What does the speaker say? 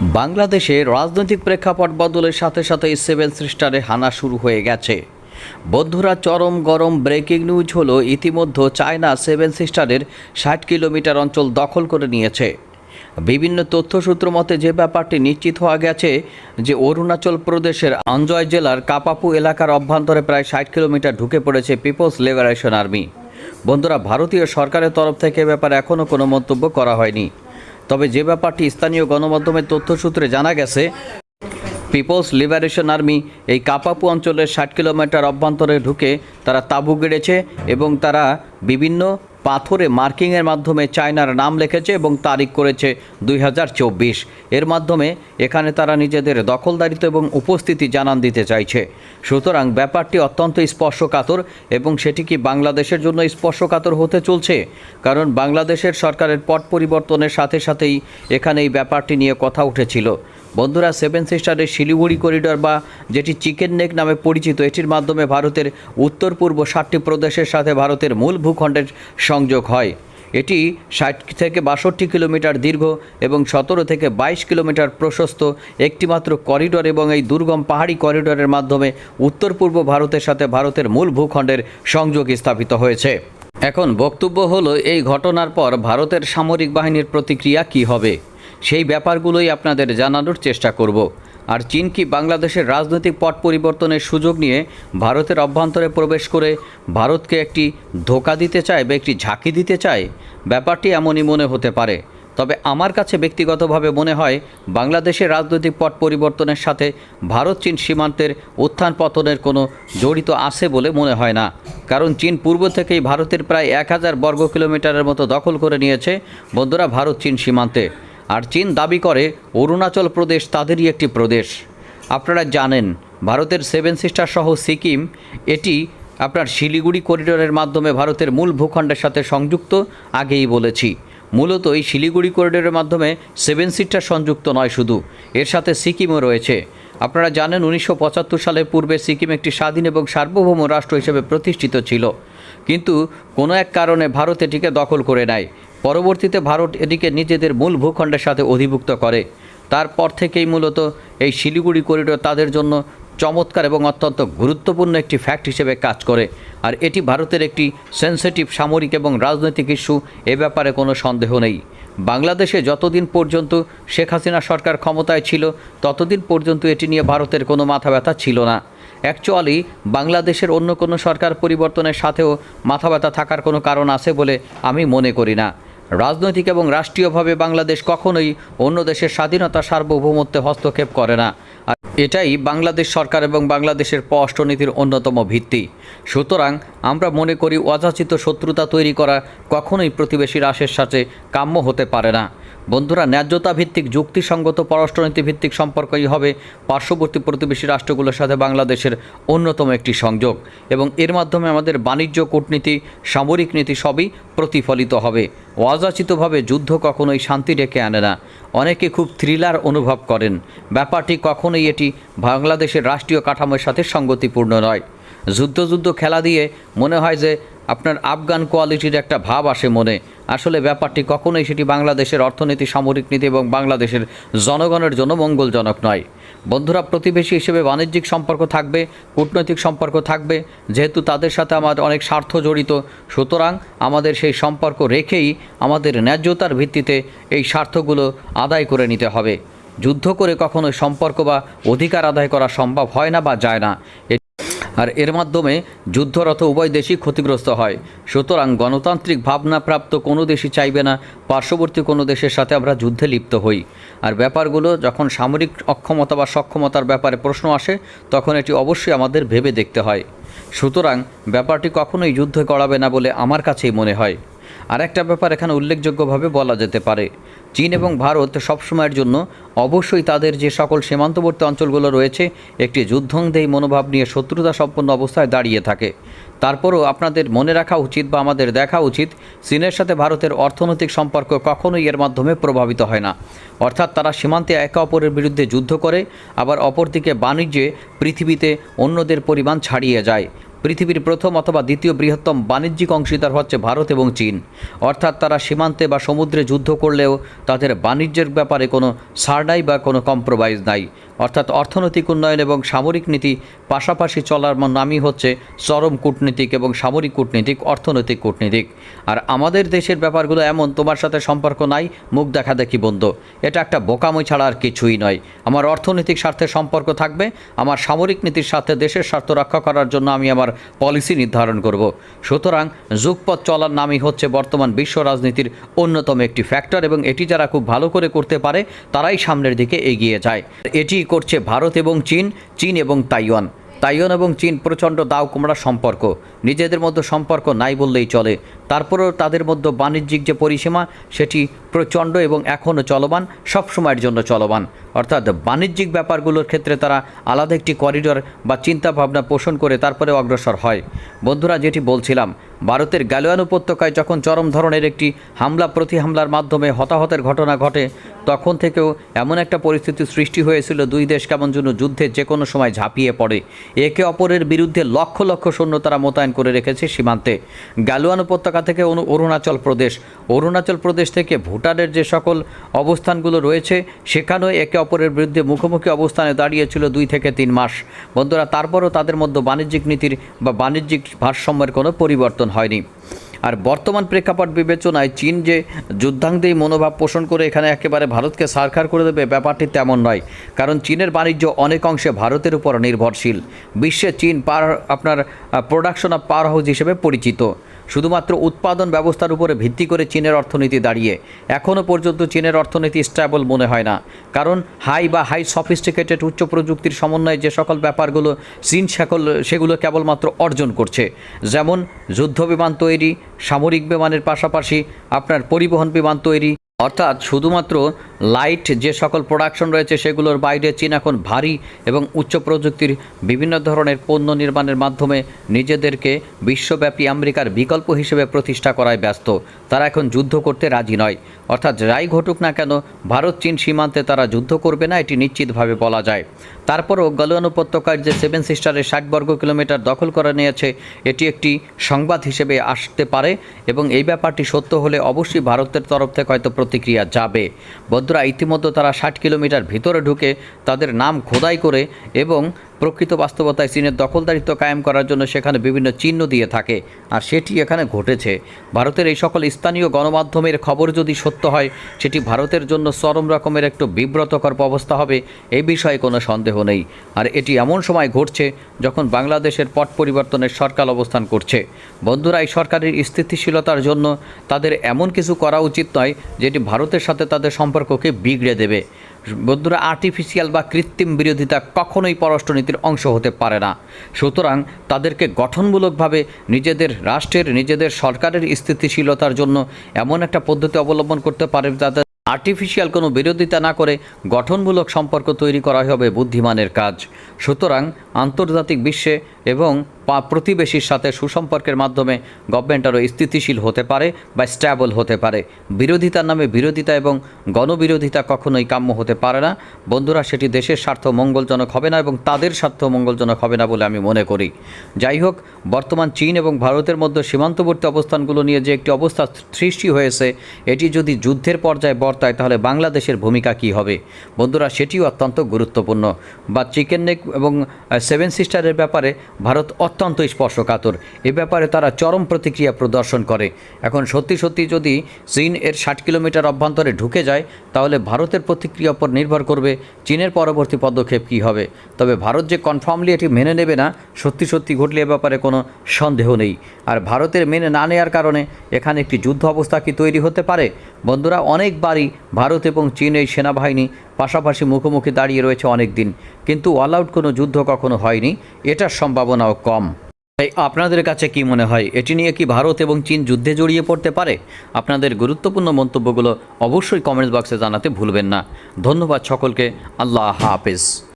বাংলাদেশে রাজনৈতিক প্রেক্ষাপট বদলের সাথে সাথে সেভেন সিস্টারে হানা শুরু হয়ে গেছে। বন্ধুরা, চরম গরম ব্রেকিং নিউজ হলো ইতিমধ্যে চায়না সেভেন সিস্টারের ষাট কিলোমিটার অঞ্চল দখল করে নিয়েছে। বিভিন্ন তথ্যসূত্র মতে, যে ব্যাপারটি নিশ্চিত হওয়া গেছে যে অরুণাচল প্রদেশের আঞ্জয় জেলার কাপাপু এলাকার অভ্যন্তরে প্রায় ষাট কিলোমিটার ঢুকে পড়েছে পিপলস লিবারেশন আর্মি। বন্ধুরা, ভারতীয় সরকারের তরফ থেকে ব্যাপারে এখনও কোনো মন্তব্য করা হয়নি। তবে যে ব্যাপারটি স্থানীয় গণমাধ্যমের তথ্যসূত্রে জানা গেছে পিপলস লিবারেশন আর্মি এই কাপাপু অঞ্চলের ষাট কিলোমিটার অভ্যন্তরে ঢুকে তারা তাঁবু গেড়েছে এবং তারা বিভিন্ন পাথরে মার্কিংয়ের মাধ্যমে চায়নার নাম লিখেছে এবং তারিখ করেছে দুই হাজার চব্বিশ। এর মাধ্যমে এখানে তারা নিজেদের দখলদারিত্ব এবং উপস্থিতি জানান দিতে চাইছে। সুতরাং ব্যাপারটি অত্যন্ত স্পর্শকাতর এবং সেটি কি বাংলাদেশের জন্য স্পর্শকাতর হতে চলছে? কারণ বাংলাদেশের সরকারের পট পরিবর্তনের সাথে সাথেই এখানে এই ব্যাপারটি নিয়ে কথা উঠেছিল। বন্ধুরা সেভেন সিস্টারের শিলিগুড়ি করিডর বা যেটি চিকেন নেক নামে পরিচিত, এটির মাধ্যমে ভারতের উত্তর পূর্ব ষাটটি প্রদেশের সাথে ভারতের মূল ভূখণ্ডের সংযোগ হয়। এটি ষাট থেকে বাষট্টি কিলোমিটার দীর্ঘ এবং সতেরো থেকে বাইশ কিলোমিটার প্রশস্ত, একটিমাত্র করিডর এবং এই দুর্গম পাহাড়ি করিডরের মাধ্যমে উত্তর পূর্ব ভারতের সাথে ভারতের মূল ভূখণ্ডের সংযোগ স্থাপিত হয়েছে। এখন বক্তব্য হলো এই ঘটনার পর ভারতের সামরিক বাহিনীর প্রতিক্রিয়া কী হবে? সেই ব্যাপারগুলোই আপনাদের জানানোর চেষ্টা করব। আর চীন কি বাংলাদেশের রাজনৈতিক পট পরিবর্তনের সুযোগ নিয়ে ভারতের অভ্যন্তরে প্রবেশ করে ভারতকে একটি ধোকা দিতে চায় বা একটি ঝাঁকি দিতে চায়? ব্যাপারটি এমনই মনে হতে পারে। তবে আমার কাছে ব্যক্তিগতভাবে মনে হয়, বাংলাদেশের রাজনৈতিক পট পরিবর্তনের সাথে ভারত চীন সীমান্তের উত্থান পতনের কোনো জড়িত আছে বলে মনে হয় না। কারণ চীন পূর্ব থেকেই ভারতের প্রায় এক হাজার বর্গ কিলোমিটারের মতো দখল করে নিয়েছে। বন্ধুরা ভারত চীন সীমান্তে আর চীন দাবি করে অরুণাচল প্রদেশ তাদেরই একটি প্রদেশ। আপনারা জানেন, ভারতের সেভেন সিস্টার সহ সিকিম, এটি আপনার শিলিগুড়ি করিডোরের মাধ্যমে ভারতের মূল ভূখণ্ডের সাথে সংযুক্ত, আগেই বলেছি। মূলত এই শিলিগুড়ি করিডোরের মাধ্যমে সেভেন সিস্টার সংযুক্ত নয় শুধু, এর সাথে সিকিমও রয়েছে। আপনারা জানেন, উনিশশো সালের পূর্বে সিকিম একটি স্বাধীন এবং সার্বভৌম রাষ্ট্র হিসেবে প্রতিষ্ঠিত ছিল। কিন্তু কোনো এক কারণে ভারত এটিকে দখল করে নেয়। পরবর্তীতে ভারত এটিকে নিজেদের মূল ভূখণ্ডের সাথে অধিভুক্ত করে। তারপর থেকেই মূলত এই শিলিগুড়ি করিডোর তাদের জন্য চমৎকার এবং অত্যন্ত গুরুত্বপূর্ণ একটি ফ্যাক্ট হিসেবে কাজ করে। আর এটি ভারতের একটি সেন্সিটিভ সামরিক এবং রাজনৈতিক ইস্যু এ ব্যাপারে কোনো সন্দেহ নেই। বাংলাদেশে যতদিন পর্যন্ত শেখ হাসিনা সরকার ক্ষমতায় ছিল, ততদিন পর্যন্ত এটি নিয়ে ভারতের কোনো মাথা ব্যথা ছিল না। অ্যাকচুয়ালি বাংলাদেশের অন্য কোনো সরকার পরিবর্তনের সাথেও মাথা ব্যথা থাকার কোনো কারণ আছে বলে আমি মনে করি না। রাজনৈতিক এবং রাষ্ট্রীয়ভাবে বাংলাদেশ কখনোই অন্য দেশের স্বাধীনতা সার্বভৌমত্বে হস্তক্ষেপ করে না। আর এটাই বাংলাদেশ সরকার এবং বাংলাদেশের পররাষ্ট্রনীতির অন্যতম ভিত্তি। সুতরাং আমরা মনে করি অযাচিত শত্রুতা তৈরি করা কখনোই প্রতিবেশী রাষ্ট্রের সাথে কাম্য হতে পারে না। বন্ধুরা, ন্যায্যতা ভিত্তিক যুক্তিসঙ্গত পররাষ্ট্রনীতি ভিত্তিক সম্পর্কই হবে পার্শ্ববর্তী প্রতিবেশী রাষ্ট্রগুলোর সাথে বাংলাদেশের অন্যতম একটি সংযোগ এবং এর মাধ্যমে আমাদের বাণিজ্য, কূটনীতি, সামরিক নীতি সবই প্রতিফলিত হবে। অযাচিতভাবে যুদ্ধ কখনোই শান্তি ডেকে আনে না। অনেকে খুব থ্রিলার অনুভব করেন। ব্যাপারটি কখনোই এটি বাংলাদেশের রাষ্ট্রীয় কাঠামোর সাথে সঙ্গতিপূর্ণ নয়। যুদ্ধ যুদ্ধ খেলা দিয়ে মনে হয় যে আপনার আফগান কোয়ালিটির একটা ভাব আসে মনে। আসলে ব্যাপারটি কখনোই সেটি বাংলাদেশের অর্থনীতি, সামরিক নীতি এবং বাংলাদেশের জনগণের জন্য মঙ্গলজনক নয়। বন্ধুরা, প্রতিবেশী হিসেবে বাণিজ্যিক সম্পর্ক থাকবে, কূটনৈতিক সম্পর্ক থাকবে। যেহেতু তাদের সাথে আমাদের অনেক স্বার্থ জড়িত, সুতরাং আমাদের সেই সম্পর্ক রেখেই আমাদের ন্যায্যতার ভিত্তিতে এই স্বার্থগুলো আদায় করে নিতে হবে। যুদ্ধ করে কখনো সম্পর্ক বা অধিকার আদায় করা সম্ভব হয় না বা যায় না। আর এর মাধ্যমে যুদ্ধরত উভয় দেশই ক্ষতিগ্রস্ত হয়। সুতরাং গণতান্ত্রিক ভাবনাপ্রাপ্ত কোনো দেশই চাইবে না, পার্শ্ববর্তী কোনো দেশের সাথে আমরা যুদ্ধে লিপ্ত হই। আর ব্যাপারগুলো যখন সামরিক অক্ষমতা বা সক্ষমতার ব্যাপারে প্রশ্ন আসে, তখন এটি অবশ্যই আমাদের ভেবে দেখতে হয়। সুতরাং ব্যাপারটি কখনোই যুদ্ধে গড়াবে না বলে আমার কাছেই মনে হয়। আর একটা ব্যাপার এখানে উল্লেখযোগ্যভাবে বলা যেতে পারে। চীন এবং ভারত সবসময়ের জন্য অবশ্যই তাদের যে সকল সীমান্তবর্তী অঞ্চলগুলো রয়েছে, একটি যুদ্ধংদেহী মনোভাব নিয়ে শত্রুতা সম্পন্ন অবস্থায় দাঁড়িয়ে থাকে। তারপরও আপনাদের মনে রাখা উচিত বা আমাদের দেখা উচিত, চীনের সাথে ভারতের অর্থনৈতিক সম্পর্ক কখনোই এর মাধ্যমে প্রভাবিত হয় না। অর্থাৎ তারা সীমান্তে একে অপরের বিরুদ্ধে যুদ্ধ করে, আবার অপরদিকে বাণিজ্যে পৃথিবীতে অন্যদের পরিমাণ ছাড়িয়ে যায়। পৃথিবীর প্রথম অথবা দ্বিতীয় বৃহত্তম বাণিজ্যিক অংশীদার হচ্ছে ভারত এবং চীন। অর্থাৎ তারা সীমান্তে বা সমুদ্রে যুদ্ধ করলেও তাদের বাণিজ্যের ব্যাপারে কোনো সার নাই বা কোনো কম্প্রোমাইজ নাই। অর্থাৎ অর্থনৈতিক উন্নয়ন এবং সামরিক নীতি পাশাপাশি চলার নামই হচ্ছে চরম কূটনীতিক এবং সামরিক কূটনীতিক, অর্থনৈতিক কূটনীতিক। আর আমাদের দেশের ব্যাপারগুলো এমন, তোমার সাথে সম্পর্ক নাই, মুখ দেখা দেখি বন্ধ। এটা একটা বোকাময় ছাড়া আর কিছুই নয়। আমার অর্থনৈতিক স্বার্থে সম্পর্ক থাকবে, আমার সামরিক নীতির সাথে দেশের স্বার্থ রক্ষা করার জন্য আমি আমার পলিসি নির্ধারণ করব। সুতরাং যুগপথ চলার নামই হচ্ছে বর্তমান বিশ্ব রাজনীতির অন্যতম একটি ফ্যাক্টর এবং এটি যারা খুব ভালো করে করতে পারে, তারাই সামনের দিকে এগিয়ে যায়। এটি করছে ভারত এবং চীন চীন এবং তাইওয়ান। তাইওয়ান এবং চীন প্রচণ্ড দাও কুমড়া সম্পর্ক। নিজেদের মধ্যে সম্পর্ক নাই বললেই চলে। তারপরেও তাদের মধ্যে বাণিজ্যিক যে পরিসীমা, সেটি প্রচণ্ড এবং এখনও চলমান সব সময়ের জন্য চলমান। অর্থাৎ বাণিজ্যিক ব্যাপারগুলোর ক্ষেত্রে তারা আলাদা একটি করিডর বা চিন্তা ভাবনা পোষণ করে তারপরে অগ্রসর হয়। বন্ধুরা, যেটি বলছিলাম, ভারতের গালওয়ান উপত্যকায় যখন চরম ধরনের একটি হামলা প্রতি হামলার মাধ্যমে হতাহতের ঘটনা ঘটে তখন থেকেও এমন একটা পরিস্থিতি সৃষ্টি হয়েছিল, দুই দেশ কেমন যেন যুদ্ধে যে কোনো সময় ঝাঁপিয়ে পড়ে। একে অপরের বিরুদ্ধে লক্ষ লক্ষ সৈন্য তারা মোতায়েন করে রেখেছে সীমান্তে। গালওয়ান উপত্যকা থেকে অরুণাচল প্রদেশ। অরুণাচল প্রদেশ থেকে ভুটানের যে সকল অবস্থানগুলো রয়েছে, সেখানেও একে অপরের বিরুদ্ধে মুখোমুখি অবস্থানে দাঁড়িয়েছিল দুই থেকে তিন মাস। বন্ধুরা, তারপরও তাদের মধ্যে বাণিজ্যিক নীতির বা বাণিজ্যিক ভারসাম্যের কোনো পরিবর্তন হয়নি। আর বর্তমান প্রেক্ষাপট বিবেচনায় চীন যে যুদ্ধাঙ্গেই মনোভাব পোষণ করে এখানে একেবারে ভারতকে সারখার করে দেবে, ব্যাপারটি তেমন নয়। কারণ চীনের বাণিজ্য অনেক অংশে ভারতের উপর নির্ভরশীল। বিশ্বে চীন পার, আপনার প্রোডাকশন অফ পাওয়ার হাউস হিসেবে পরিচিত। শুধুমাত্র উৎপাদন ব্যবস্থার উপরে ভিত্তি করে চীনের অর্থনীতি দাঁড়িয়ে। এখনও পর্যন্ত চীনের অর্থনীতি স্ট্যাবল মনে হয় না। কারণ হাই বা হাই সফিস্টিকেটেড উচ্চ প্রযুক্তির সমন্বয়ে যে সকল ব্যাপারগুলো চীন সকল সেগুলো কেবলমাত্র অর্জন করছে। যেমন যুদ্ধ বিমান তৈরি, সামরিক বিমানের পাশাপাশি আপনার পরিবহন বিমান তৈরি অর্থাৎ শুধুমাত্র লাইট যে সকল প্রোডাকশন রয়েছে সেগুলোর বাইরে চীন এখন ভারী এবং উচ্চ প্রযুক্তির বিভিন্ন ধরনের পণ্য নির্মাণের মাধ্যমে নিজেদেরকে বিশ্বব্যাপী আমেরিকার বিকল্প হিসেবে প্রতিষ্ঠা করায় ব্যস্ত। তারা এখন যুদ্ধ করতে রাজি নয়। অর্থাৎ যাই ঘটুক না কেন ভারত চীন সীমান্তে তারা যুদ্ধ করবে না, এটি নিশ্চিতভাবে বলা যায়। তারপরও গলওয়ান উপত্যকার যে সেভেন সিস্টারে ষাট বর্গ কিলোমিটার দখল করে নিয়েছে, এটি একটি সংবাদ হিসেবে আসতে পারে এবং এই ব্যাপারটি সত্য হলে অবশ্যই ভারতের তরফ থেকে হয়তো প্রতিক্রিয়া যাবে। বন্ধুরা, ইতিমধ্যে তারা ষাট কিলোমিটার ভিতরে ঢুকে তাদের নাম খোদাই করে এবং প্রকৃত বাস্তবতায় চীনের দখলদারিত্ব কায়েম করার জন্য সেখানে বিভিন্ন চিহ্ন দিয়ে থাকে, আর সেটি এখানে ঘটেছে। ভারতের এই সকল স্থানীয় গণমাধ্যমের খবর যদি সত্য হয়, সেটি ভারতের জন্য চরম রকমের একটু বিব্রতকর অবস্থা হবে এই বিষয়ে কোনো সন্দেহ নেই। আর এটি এমন সময় ঘটছে যখন বাংলাদেশের পট পরিবর্তনের সরকার অবস্থান করছে। বন্ধুরা, এই সরকারের স্থিতিশীলতার জন্য তাদের এমন কিছু করা উচিত নয়, যেটি ভারতের সাথে তাদের সম্পর্ককে বিগড়ে দেবে। বন্ধুরা আর্টিফিশিয়াল বা কৃত্রিম বিরোধিতা কখনোই পররাষ্ট্রনীতির অংশ হতে পারে না। সুতরাং তাদেরকে গঠনমূলকভাবে নিজেদের রাষ্ট্রের, নিজেদের সরকারের স্থিতিশীলতার জন্য এমন একটা পদ্ধতি অবলম্বন করতে পারে যাতে আর্টিফিশিয়াল কোনো বিরোধিতা না করে গঠনমূলক সম্পর্ক তৈরি করা হবে বুদ্ধিমানের কাজ। সুতরাং আন্তর্জাতিক বিশ্বে এবং প্রতিবেশীর সাথে সুসম্পর্কের মাধ্যমে গভর্নমেন্ট আরও স্থিতিশীল হতে পারে বা স্ট্যাবল হতে পারে। বিরোধিতার নামে বিরোধিতা এবং গণবিরোধিতা কখনোই কাম্য হতে পারে না। বন্ধুরা, সেটি দেশের স্বার্থ মঙ্গলজনক হবে না এবং তাদের স্বার্থ মঙ্গলজনক হবে না বলে আমি মনে করি। যাই হোক, বর্তমান চীন এবং ভারতের মধ্যে সীমান্তবর্তী অবস্থানগুলো নিয়ে যে একটি অবস্থা সৃষ্টি হয়েছে, এটি যদি যুদ্ধের পর্যায়ে বর্তায়, তাহলে বাংলাদেশের ভূমিকা কী হবে? বন্ধুরা, সেটিও অত্যন্ত গুরুত্বপূর্ণ। বা চিকেন নেক এবং সেভেন সিস্টারের ব্যাপারে ভারত অত্যন্ত স্পর্শকাতর। এ ব্যাপারে তারা চরম প্রতিক্রিয়া প্রদর্শন করে। এখন সত্যি সত্যি যদি চীন এর ষাট কিলোমিটার অভ্যন্তরে ঢুকে যায়, তাহলে ভারতের প্রতিক্রিয়া উপর নির্ভর করবে চীনের পরবর্তী পদক্ষেপ কী হবে। তবে ভারত যে কনফার্মলি এটি মেনে নেবে না, সত্যি সত্যি ঘটলে এ ব্যাপারে কোনো সন্দেহ নেই। আর ভারতের মেনে না নেওয়ার কারণে এখানে একটি যুদ্ধ অবস্থা কি তৈরি হতে পারে? বন্ধুরা, অনেকবারই ভারত এবং চীন এই সেনাবাহিনী পাশাপাশি মুখোমুখি দাঁড়িয়ে রয়েছে অনেক দিন কিন্তু অল আউট কোনো যুদ্ধ কখনো হয়নি, এটার সম্ভাবনাও কম। তাই আপনাদের কাছে কি মনে হয়, এটি নিয়ে কি ভারত এবং চীন যুদ্ধে জড়িয়ে পড়তে পারে? আপনাদের গুরুত্বপূর্ণ মন্তব্যগুলো অবশ্যই কমেন্টস বক্সে জানাতে ভুলবেন না। ধন্যবাদ সকলকে, আল্লাহ হাফেজ।